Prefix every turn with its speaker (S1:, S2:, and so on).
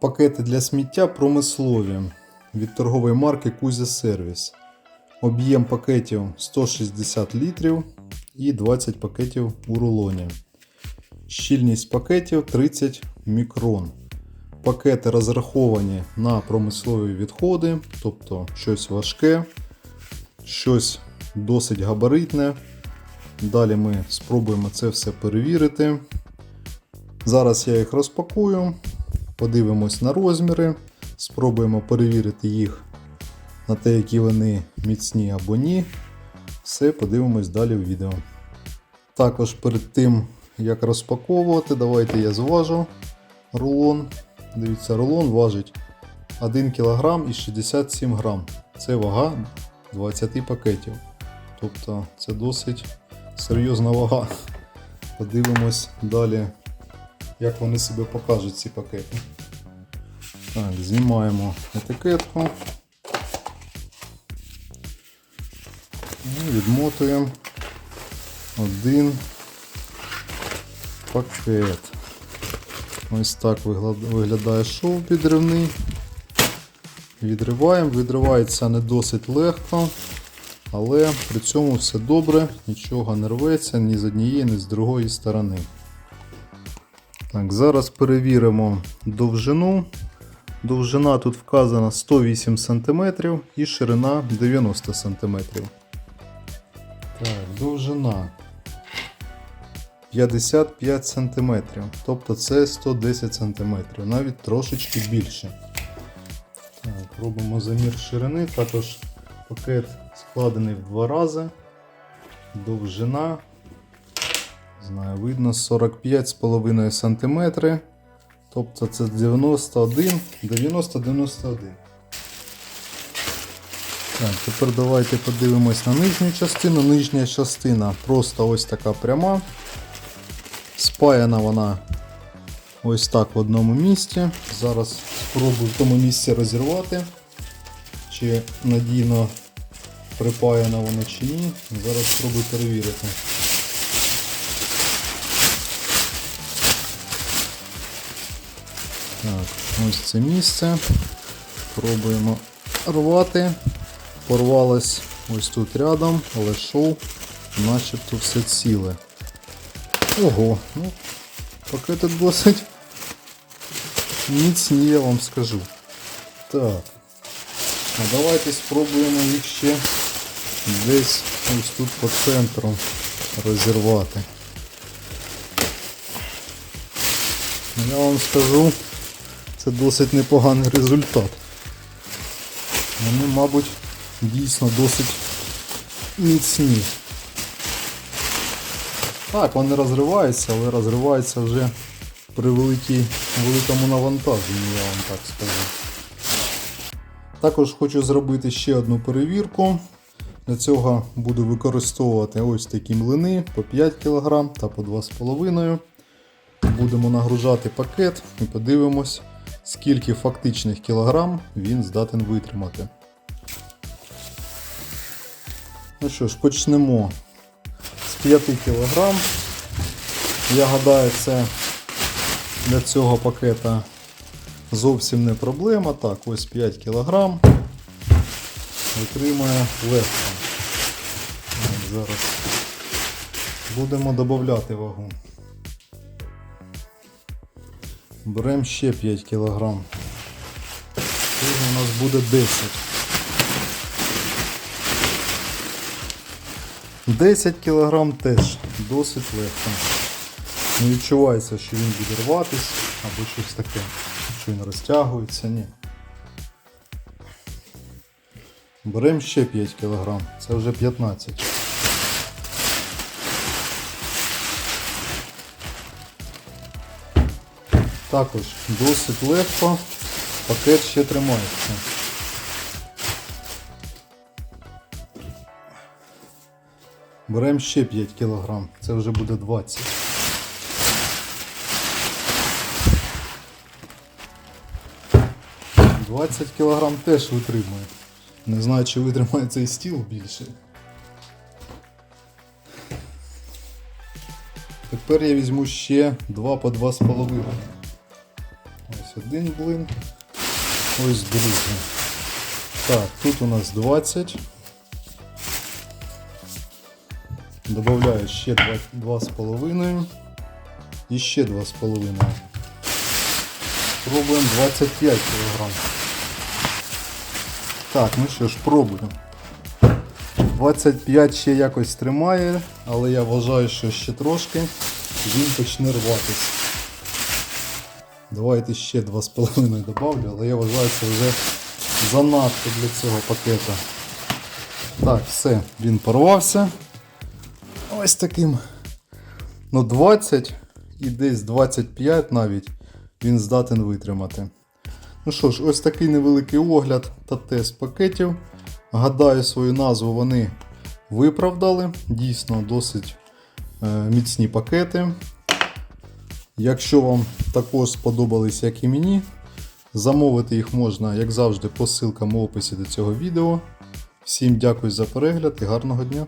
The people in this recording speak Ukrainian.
S1: Пакети для сміття промислові від торгової марки Кузя Сервіс. Об'єм пакетів 160 літрів і 20 пакетів у рулоні. Щільність пакетів 30 мікрон. Пакети розраховані на промислові відходи, тобто щось важке, щось досить габаритне. Далі ми спробуємо це все перевірити. Зараз я їх розпакую, подивимось на розміри, спробуємо перевірити їх на те, які вони міцні або ні. Все подивимось далі в відео. Також перед тим, як розпаковувати, давайте я зважу рулон. Дивіться, рулон важить 1 кг і 67 грам. Це вага 20 пакетів. Тобто це досить серйозна вага. Подивимось далі, як вони себе покажуть, ці пакети. Так, знімаємо етикетку. І відмотуємо один пакет. Ось так виглядає шов підривний. Відриваємо, відривається не досить легко, але при цьому все добре, нічого не рветься ні з однієї, ні з другої сторони. Так, зараз перевіримо довжину. Довжина тут вказана 108 см і ширина 90 см. Так, довжина 55 см, тобто це 110 см, навіть трошечки більше. Так, робимо замір ширини, також пакет складений в два рази. Довжина, знаю, видно 45,5 см. Тобто це 91, 90-91. Так, тепер давайте подивимось на нижню частину. Нижня частина просто ось така пряма. Спаяна вона ось так в одному місці. Зараз спробую в тому місці розірвати, чи надійно припаяно воно чи ні. Зараз спробую перевірити. Так, ось це місце. Пробуємо рвати. Порвалось ось тут рядом, але шов начебто все ціле. Ого, ну, пакети досить міцні, я вам скажу. Так. А давайте спробуємо їх ще десь ось тут по центру розірвати. Я вам скажу, це досить непоганий результат. Вони, мабуть, дійсно досить міцні. Так, вони розриваються, але розриваються вже при великій, великому навантаженні, я вам так скажу. Також хочу зробити ще одну перевірку. Для цього буду використовувати ось такі млини по 5 кг та по 2,5 Будемо нагружати пакет і подивимось, скільки фактичних кілограм він здатен витримати. Ну що ж, почнемо з 5 кг. Я гадаю, це для цього пакета зовсім не проблема. Так, ось 5 кг. Витримує легко. Зараз будемо додати вагу. Беремо ще 5 кг. Цього у нас буде 10. 10 кг теж досить легко. Не відчувається, що він буде рватись або щось таке. Що він розтягується, ні. Беремо ще 5 кг, це вже 15. Також досить легко, пакет ще тримається. Беремо ще 5 кг, це вже буде 20. Двадцять кг теж витримує. Не знаю, чи витримає цей стіл більше. Тепер я візьму ще 2 по 2,5. Один блин. Ось другий. Так, тут у нас 20. Добавляю ще 2,5. І ще 2,5. Пробуємо 25 кг. Так, ну що ж, пробуємо. 25 ще якось тримає, але я вважаю, що ще трошки він почне рватися. Давайте ще 2,5 добавлю, але я вважаю, це вже занадто для цього пакета. Так, все, він порвався. Ось таким. Ну 20 і десь 25 навіть він здатен витримати. Ну що ж, ось такий невеликий огляд та тест пакетів. Гадаю, свою назву вони виправдали. Дійсно, досить е, міцні пакети. Якщо вам також сподобались, як і мені, замовити їх можна, як завжди, по ссылкам у описі до цього відео. Всім дякую за перегляд і гарного дня!